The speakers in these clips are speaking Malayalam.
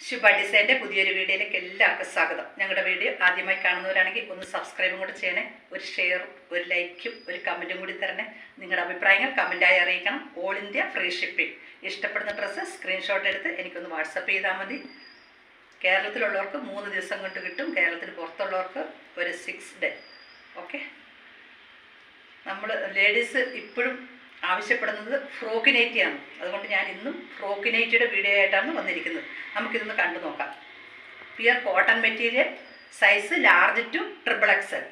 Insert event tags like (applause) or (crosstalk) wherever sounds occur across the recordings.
ശുഭ ഡിസൈന്റെ പുതിയൊരു വീഡിയോയിലേക്ക് എല്ലാവർക്കും സ്വാഗതം. ഞങ്ങളുടെ വീഡിയോ ആദ്യമായി കാണുന്നവരാണെങ്കിൽ ഒന്ന് സബ്സ്ക്രൈബും കൂടി ചെയ്യണേ. ഒരു ഷെയറും ഒരു ലൈക്കും ഒരു കമന്റും കൂടി തരണേ. നിങ്ങളുടെ അഭിപ്രായങ്ങൾ കമന്റായി അറിയിക്കണം. ഓൾ ഇന്ത്യ ഫ്രീ ഷിപ്പിംഗ് ഇഷ്ടപ്പെടുന്ന ഡ്രസ്സ് സ്ക്രീൻഷോട്ട് എടുത്ത് എനിക്കൊന്ന് വാട്സപ്പ് ചെയ്താൽ മതി. കേരളത്തിലുള്ളവർക്ക് മൂന്ന് ദിവസം കൊണ്ട് കിട്ടും. കേരളത്തിന് പുറത്തുള്ളവർക്ക് ഒരു സിക്സ് ഡേ ഓക്കെ നമ്മൾ ലേഡീസ് ഇപ്പോഴും ആവശ്യപ്പെടുന്നത് ഫ്രോക്കിനേറ്റിയാണ് അതുകൊണ്ട് ഞാൻ ഇന്നും ഫ്രോക്കിനേറ്റിയുടെ വീഡിയോ ആയിട്ടാണ് വന്നിരിക്കുന്നത്. നമുക്കിതൊന്ന് കണ്ടു നോക്കാം. Pure cotton material size large to triple XL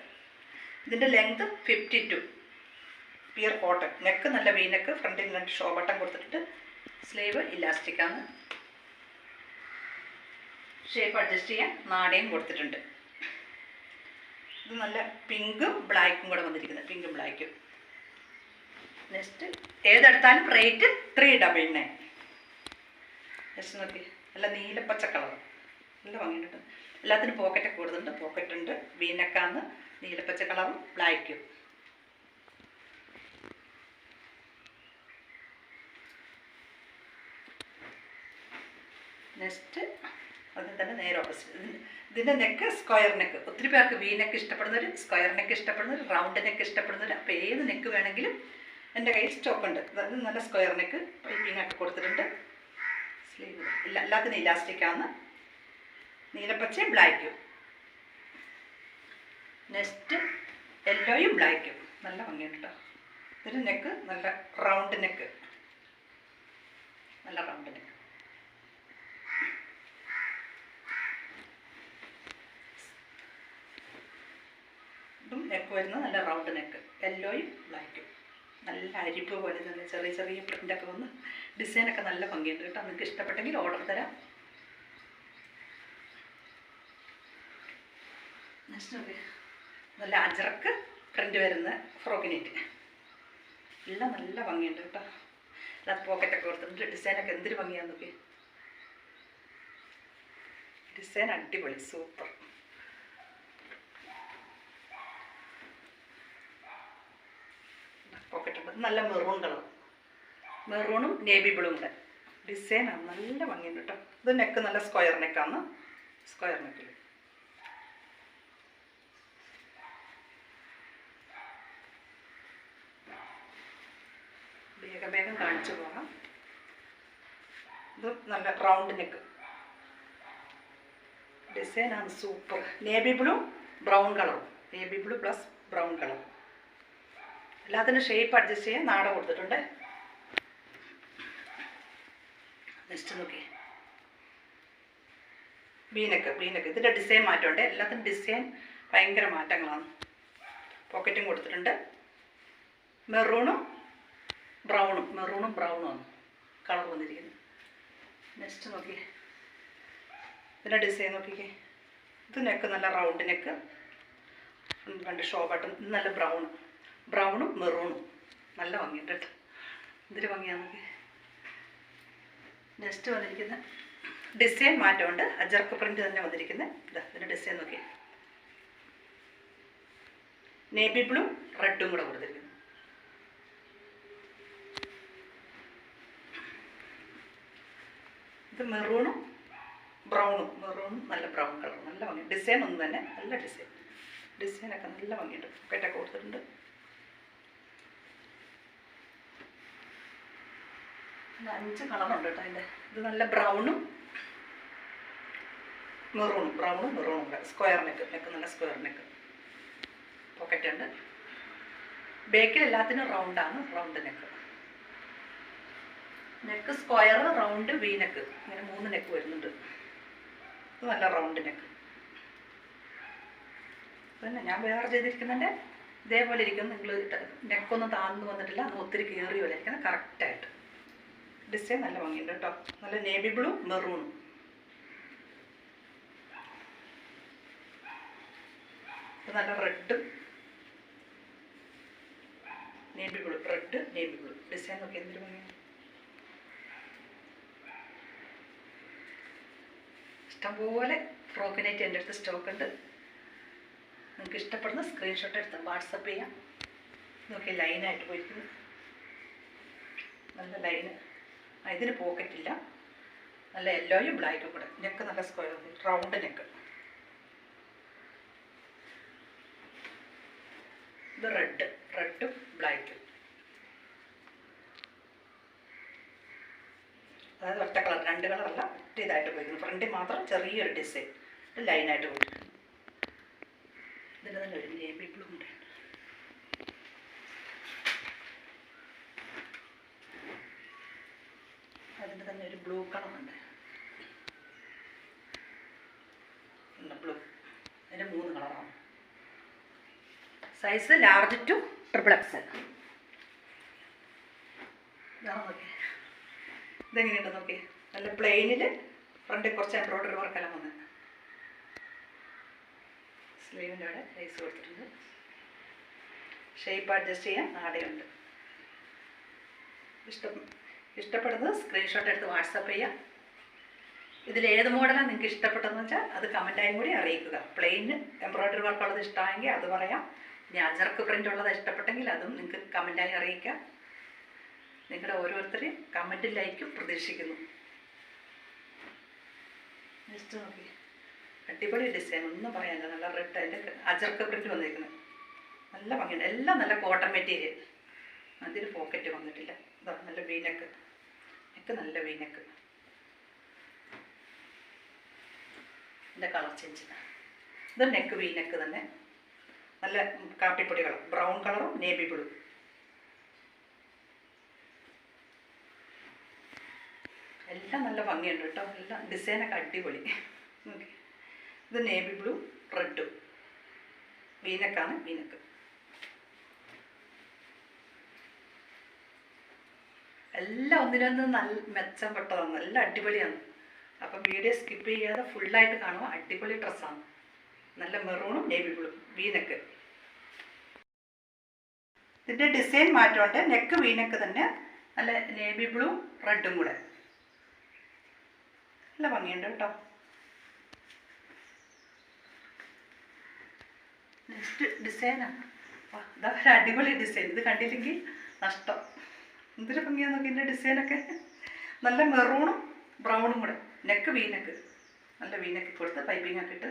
ഇതിന്റെ length fifty two pure cotton neck നല്ല വീനെക്ക് ഫ്രണ്ടിൽ രണ്ട് ഷോ ബട്ടൺ കൊടുത്തിട്ട് സ്ലീവ് ഇലാസ്റ്റിക്കാണ് ഷേപ്പ് അഡ്ജസ്റ്റ് ചെയ്യാൻ നാടയും കൊടുത്തിട്ടുണ്ട്. ഇത് നല്ല പിങ്കും ബ്ലാക്കും കൂടെ വന്നിരിക്കുന്നത് പിങ്കും ബ്ലാക്കും next ഏതെടുത്താലും rate three double nine next നോക്കി. നല്ല നീലപ്പച്ച കളർ നല്ല ഭംഗിയുണ്ട്. എല്ലാത്തിനും പോക്കറ്റ് കൂടുതലുണ്ട്. പോക്കറ്റ് ഉണ്ട്. വീനക്കാന്ന് നീലപ്പച്ച കളറും ബ്ലാക്കും നെക്സ്റ്റ് അതിൽ തന്നെ നേരെ ഓപ്പോസിറ്റ് ഇതിന്റെ നെക്ക് സ്ക്വയർ നെക്ക് ഒത്തിരി പേർക്ക് വി നെക്ക് ഇഷ്ടപ്പെടുന്നവർ സ്ക്വയർ നെക്ക് ഇഷ്ടപ്പെടുന്നവർ റൗണ്ട് നെക്ക് ഇഷ്ടപ്പെടുന്നവർ അപ്പോൾ ഏത് നെക്ക് വേണമെങ്കിലും എന്റെ കയ്യിൽ സ്റ്റോക്ക് ഉണ്ട് അതായത് നല്ല സ്ക്വയർ നെക്ക് പൈപ്പിംഗ് ആക്കി കൊടുത്തിട്ടുണ്ട്. സ്ലീവ് ഇല്ല എല്ലാത്തിനും ഇലാസ്റ്റിക്കാണ് നീലപ്പച്ചയും ബ്ലാക്കും നെക്സ്റ്റ് യെല്ലോയും ബ്ലാക്കും നല്ല ഭംഗിയുണ്ട് കേട്ടോ ഇതിന് നെക്ക് നല്ല റൗണ്ട് നെക്ക്. നല്ല റൗണ്ട് നെക്ക്. ഇതും നെക്ക് വരുന്നത് നല്ല റൗണ്ട് നെക്ക്. യെല്ലോയും ബ്ലാക്കും നല്ല അരിപ്പ് പോലെ തന്നെ ചെറിയ ചെറിയ പ്രിന്റൊക്കെ വന്ന് ഡിസൈനൊക്കെ നല്ല ഭംഗിയുണ്ട് കേട്ടോ. നിങ്ങൾക്ക് ഇഷ്ടപ്പെട്ടെങ്കിൽ ഓർഡർ തരാം. നല്ല അജറക്ക് പ്രിന്റ് വരുന്ന ഫ്രോക്കിനേറ്റ് എല്ലാം നല്ല ഭംഗിയുണ്ട് കേട്ടോ. അല്ലാതെ പോക്കറ്റൊക്കെ കൊടുത്തിട്ടുണ്ട്. ഡിസൈനൊക്കെ എന്തൊരു ഭംഗിയാന്ന് നോക്കി. ഡിസൈൻ അടിപൊളി സൂപ്പർ പോക്കറ്റ് അപ്പം നല്ല മെറൂൺ കളർ. മെറൂണും നേവി ബ്ലൂവും കൂടെ ഡിസൈനാണ് നല്ല ഭംഗിയുണ്ട് കേട്ടോ. ഇത് നെക്ക് നല്ല സ്ക്വയർ നെക്കാണ് സ്ക്വയർ നെക്കിൽ വേഗം വേഗം കാണിച്ചു പോകാം. ഇത് നല്ല റൗണ്ട് നെക്ക് ഡിസൈനാണ് സൂപ്പർ നേവി ബ്ലൂ ബ്രൗൺ കളറും. Navy blue plus brown colour എല്ലാത്തിനും ഷേപ്പ് അഡ്ജസ്റ്റ് ചെയ്യാൻ നാട കൊടുത്തിട്ടുണ്ട്. നെക്സ്റ്റ് നോക്കി ബീനക്ക് ബീനക്ക് ഇതിന്റെ ഡിസൈൻ മാറ്റമുണ്ട്. എല്ലാത്തിനും ഡിസൈൻ ഭയങ്കര മാറ്റങ്ങളാണ്. പോക്കറ്റും കൊടുത്തിട്ടുണ്ട്. മെറൂണും ബ്രൗണും മെറൂണും ബ്രൗണും ആണ് കളർ വന്നിരിക്കുന്നത്. നെക്സ്റ്റ് നോക്കി ഇതിന്റെ ഡിസൈൻ നോക്കിക്കേ ഇത് നെക്ക് നല്ല റൗണ്ട് നെക്ക് രണ്ട് ഷോ ബട്ടൺ നല്ല ബ്രൗൺ ബ്രൗണും മെറൂണും. നല്ല ഭംഗിയുണ്ട് കേട്ടോ. എന്തൊരു ഭംഗിയാണ് നോക്കി നെക്സ്റ്റ് വന്നിരിക്കുന്ന ഡിസൈൻ മാറ്റമുണ്ട്. അജർക്ക് പ്രിന്റ് തന്നെ വന്നിരിക്കുന്നത് ഇതാ ഇതിന്റെ ഡിസൈൻ നോക്കി നേവി ബ്ലൂ റെഡും കൂടെ കൊടുത്തിരിക്കുന്നു. ഇത് മെറൂണും ബ്രൗണും. മെറൂണും നല്ല ബ്രൗൺ കളർ. നല്ല ഭംഗി. ഡിസൈൻ ഒന്നും തന്നെ. നല്ല ഡിസൈൻ ഡിസൈനൊക്കെ നല്ല ഭംഗിയുണ്ട്. പോക്കറ്റൊക്കെ കൊടുത്തിട്ടുണ്ട്. അഞ്ച് കളറുണ്ട് കേട്ടോ അതിന്റെ. ഇത് നല്ല ബ്രൗണും മെറൂണും. ബ്രൗണും മെറൂണും കൂടെ സ്ക്വയർ നെക്ക്. നെക്ക് നല്ല സ്ക്വയർ നെക്ക്. പോക്കറ്റ് ഉണ്ട്. ബേക്കിൽ എല്ലാത്തിനും റൗണ്ടാണ് round neck. Neck square round V neck. ഇങ്ങനെ മൂന്ന് നെക്ക് വരുന്നുണ്ട്. ഇത് നല്ല റൗണ്ട് നെക്ക്. പിന്നെ ഞാൻ വേറെ ചെയ്തിരിക്കുന്നുണ്ട് ഇതേപോലെ ഇരിക്കുന്നു. നിങ്ങൾ നെക്കൊന്നും താഴ്ന്നു വന്നിട്ടില്ല. അത് ഒത്തിരി കയറി പോലെ ഇരിക്കുന്നത് കറക്റ്റായിട്ട് ഡിസൈൻ നല്ല ഭംഗിയുണ്ട് കേട്ടോ. നല്ല നേവി ബ്ലൂ മെറൂൺ. നല്ല red navy blue red navy blue. Design ഒക്കെ എന്തൊരു ഭംഗിയാണ് ഇഷ്ടംപോലെ ഫ്രോക്കിനായിട്ട് എന്റെ അടുത്ത് സ്റ്റോക്ക് ഉണ്ട്. നിങ്ങൾക്ക് ഇഷ്ടപ്പെടുന്ന സ്ക്രീൻഷോട്ട് എടുത്ത് വാട്സപ്പ് ചെയ്യാം. നോക്കി ലൈനായിട്ട് പോയിരിക്കുന്നു. നല്ല ലൈന് ഇതിന് പോക്കറ്റില്ല. നല്ല യെല്ലോയും ബ്ലാക്കും കൂടെ. നെക്ക് നല്ല സ്ക്വയർ റൗണ്ട് നെക്ക് ഇത് റെഡ് റെഡും ബ്ലാക്കും അതായത് ഒറ്റ കളർ രണ്ട് കളറല്ല ഒറ്റ ഇതായിട്ട് പോയിരിക്കുന്നു ഫ്രണ്ടിൽ മാത്രം ചെറിയൊരു ഡിസൈൻ ലൈനായിട്ട് പോയിരിക്കുന്നു ഇതിന്റെ തന്നെ ഒരു നേവി ബ്ലൂ ഉണ്ട് അതിന്റെ തന്നെ ഒരു ബ്ലൂ കളറുണ്ട് ബ്ലൂ അതിന്റെ മൂന്ന് കളറാണ് size large to triple X ഇതെങ്ങനെയുണ്ട് നോക്കി നല്ല പ്ലെയിനിൽ ഫ്രണ്ടിൽ കുറച്ച് എംബ്രോയ്ഡറി വർക്കെല്ലാം വന്നു. സ്ലീവിന്റെ അവിടെ ലൈസ് കൊടുത്തിട്ടുണ്ട്. ഷേപ്പ് അഡ്ജസ്റ്റ് ചെയ്യാൻ ആടെയുണ്ട്. ഇഷ്ടം ഇഷ്ടപ്പെടുന്നത് സ്ക്രീൻഷോട്ട് എടുത്ത് വാട്സപ്പ് ചെയ്യാം ഇതിൽ ഏത് മോഡലാണ് നിങ്ങൾക്ക് ഇഷ്ടപ്പെട്ടതെന്ന് വെച്ചാൽ അത് കമന്റായും കൂടി അറിയിക്കുക. പ്ലെയിൻ എംബ്രോയ്ഡറി വർക്ക് ഉള്ളത് ഇഷ്ടമായെങ്കിൽ അത് പറയാം. ഇനി അജർക്ക് പ്രിന്റ് ഉള്ളത് ഇഷ്ടപ്പെട്ടെങ്കിൽ അതും നിങ്ങൾക്ക് കമന്റായി അറിയിക്കാം നിങ്ങളുടെ ഓരോരുത്തരെയും കമന്റും ലൈക്കും പ്രതീക്ഷിക്കുന്നു. നെക്സ്റ്റ് നോക്കി. അടിപൊളി ഡിസൈൻ ഒന്നും പറയാനില്ല. നല്ല റെഡ് അതിന്റെ അജർക്ക് പ്രിന്റ് വന്നിരിക്കുന്നത്. നല്ല ഭംഗിയുണ്ട്. എല്ലാം നല്ല കോട്ടൺ മെറ്റീരിയൽ അതിൽ പോക്കറ്റ് വന്നിട്ടില്ല. നല്ല വീനക്ക്. നെക്ക് നല്ല വീനക്ക്. ഇതിന്റെ കളർ ചേഞ്ച് ഇത്. നെക്ക് വീനക്ക് തന്നെ. നല്ല കാപ്പിപ്പൊടി കളർ ബ്രൗൺ കളറും നേവി ബ്ലൂ. എല്ലാം നല്ല ഭംഗിയുണ്ട് കേട്ടോ. എല്ലാം ഡിസൈനൊക്കെ അടിപൊളി. ഇത് നേവി ബ്ലൂ റെഡും വീനക്കാണ് വീനക്ക്. എല്ലാം ഒന്നിനൊന്ന് നല്ല മെച്ചപ്പെട്ടതാണ്. നല്ല അടിപൊളിയാണ്. അപ്പം വീഡിയോ സ്കിപ്പ് ചെയ്യാതെ ഫുള്ളായിട്ട് കാണുക. അടിപൊളി ഡ്രസ്സാണ് നല്ല മെറൂണും നേവി ബ്ലൂ വീനക്ക് ഇതിന്റെ ഡിസൈൻ മാറ്റമുണ്ട്. നെക്ക് വീനക്ക് തന്നെ. നല്ല നേവി ബ്ലൂ റെഡും കൂടെ. നല്ല ഭംഗിയുണ്ട് കേട്ടോ. നെക്സ്റ്റ് ഡിസൈനാണ് ഇതാ ഒരു അടിപൊളി ഡിസൈൻ ഇത് കണ്ടില്ലെങ്കിൽ നഷ്ടം. എന്തൊരു ഭംഗിയാണ് നോക്കി ഇതിന്റെ ഡിസൈനൊക്കെ. നല്ല മെറൂണും ബ്രൗണും കൂടെ. നെക്ക് വീനക്ക് നല്ല വീനക്ക് കൊടുത്ത് പൈപ്പിംഗ് ഒക്കെ ഇട്ട്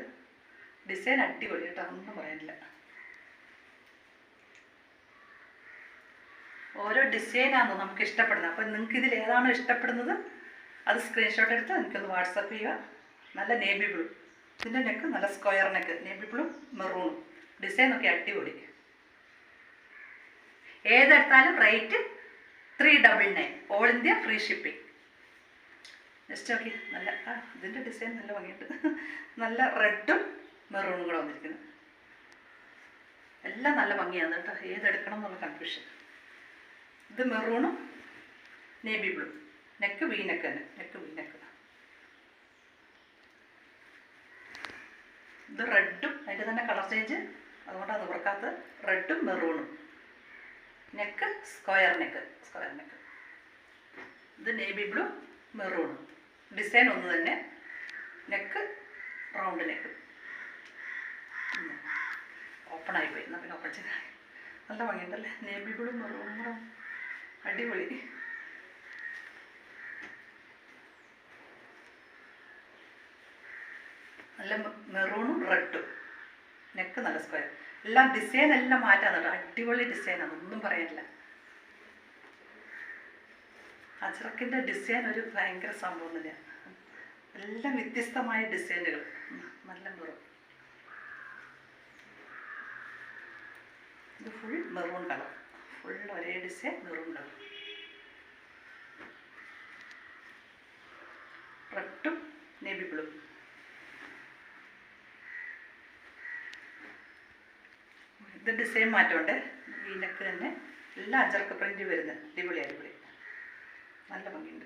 ഡിസൈൻ അടിപൊളി കേട്ടോ. ഒന്നും പറയാനില്ല. ഓരോ ഡിസൈനാണോ നമുക്ക് ഇഷ്ടപ്പെടുന്നത്. അപ്പം നിങ്ങൾക്ക് ഇതിൽ ഏതാണോ ഇഷ്ടപ്പെടുന്നത് അത് സ്ക്രീൻഷോട്ട് എടുത്ത് എനിക്കൊന്ന് വാട്സപ്പ് ചെയ്യുക. നല്ല നേവി ബ്ലൂ ഇതിന്റെ നെക്ക് നല്ല സ്ക്വയർ നെക്ക് നേവി ബ്ലൂ മെറൂണും ഡിസൈൻ ഒക്കെ അടിപൊളി. ഏതെടുത്താലും rate three double nine all India free shipping next നോക്കി. നല്ല ആ ഇതിന്റെ ഡിസൈൻ നല്ല ഭംഗിയുണ്ട്. (laughs) നല്ല റെഡും മെറൂണും കൂടെ വന്നിരിക്കുന്നു. എല്ലാം നല്ല ഭംഗിയാണ് കേട്ടോ. ഏതെടുക്കണം എന്നുള്ള കൺഫ്യൂഷൻ ഇത് മെറൂണും navy blue neck V neck തന്നെ. നെക്ക് വി നെക്ക് ഇത് റെഡും അതിന്റെ തന്നെ കളർ ചേഞ്ച് അതുകൊണ്ടാണ് നിവർക്കാത്തത് റെഡും മെറൂണും neck square neck square neck ഇത് നേവി ബ്ലൂ മെറൂണും ഡിസൈൻ ഒന്ന് തന്നെ. നെക്ക് റൗണ്ട് നെക്ക് ഓപ്പൺ ആയി പോയി. എന്നാൽ പിന്നെ ഓപ്പൺ ചെയ്ത. നല്ല ഭംഗിയുണ്ടല്ലേ? നേവി ബ്ലൂ കൂടെ. അടിപൊളി. നല്ല മെറൂണും റെഡും നെക്ക് നല്ല സ്ക്വയർ എല്ലാം ഡിസൈൻ എല്ലാം മാറ്റാൻ കേട്ടോ അടിപൊളി ഡിസൈനാണ് ഒന്നും പറയാനില്ല. അജറക്കിന്റെ ഡിസൈൻ ഒരു ഭയങ്കര സംഭവം തന്നെയാണ് എല്ലാം വ്യത്യസ്തമായ ഡിസൈനുകൾ നല്ല മെറൂൺ ഇത് ഫുൾ മെറൂൺ കളർ ഫുൾ ഒരേ ഡിസൈൻ മെറൂൺ കളർ റെഡും നേവി ബ്ലൂ ഇത് ഡിസൈൻ മാറ്റമുണ്ട്. ഈ നെക്ക് തന്നെ എല്ലാ അജർക്ക് പ്രിന്റ് വരുന്നത്. അടിപൊളി അടിപൊളി. നല്ല ഭംഗിയുണ്ട്.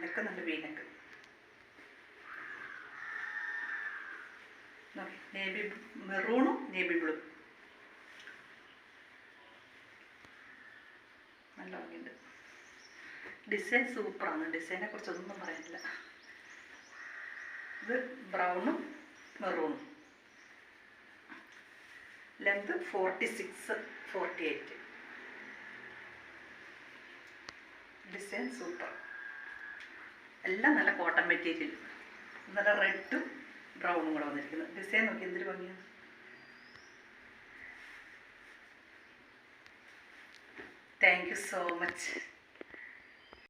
നെക്ക് നല്ല വീ നോക്കി. നേവി മെറൂണും നേവി ബ്ലൂ നല്ല ഭംഗിയുണ്ട്. ഡിസൈൻ സൂപ്പറാണ് ഡിസൈനെ കുറിച്ചൊന്നും പറയാനില്ല. ഇത് ബ്രൗണും മെറൂണും length forty six forty eight. Design super എല്ലാം നല്ല കോട്ടൺ മെറ്റീരിയൽ നല്ല റെഡും ബ്രൗണും കൂടെ വന്നിരിക്കുന്നത് ഡിസൈൻ നോക്കി എന്തൊരു ഭംഗിയാണ് താങ്ക് യു സോ മച്ച്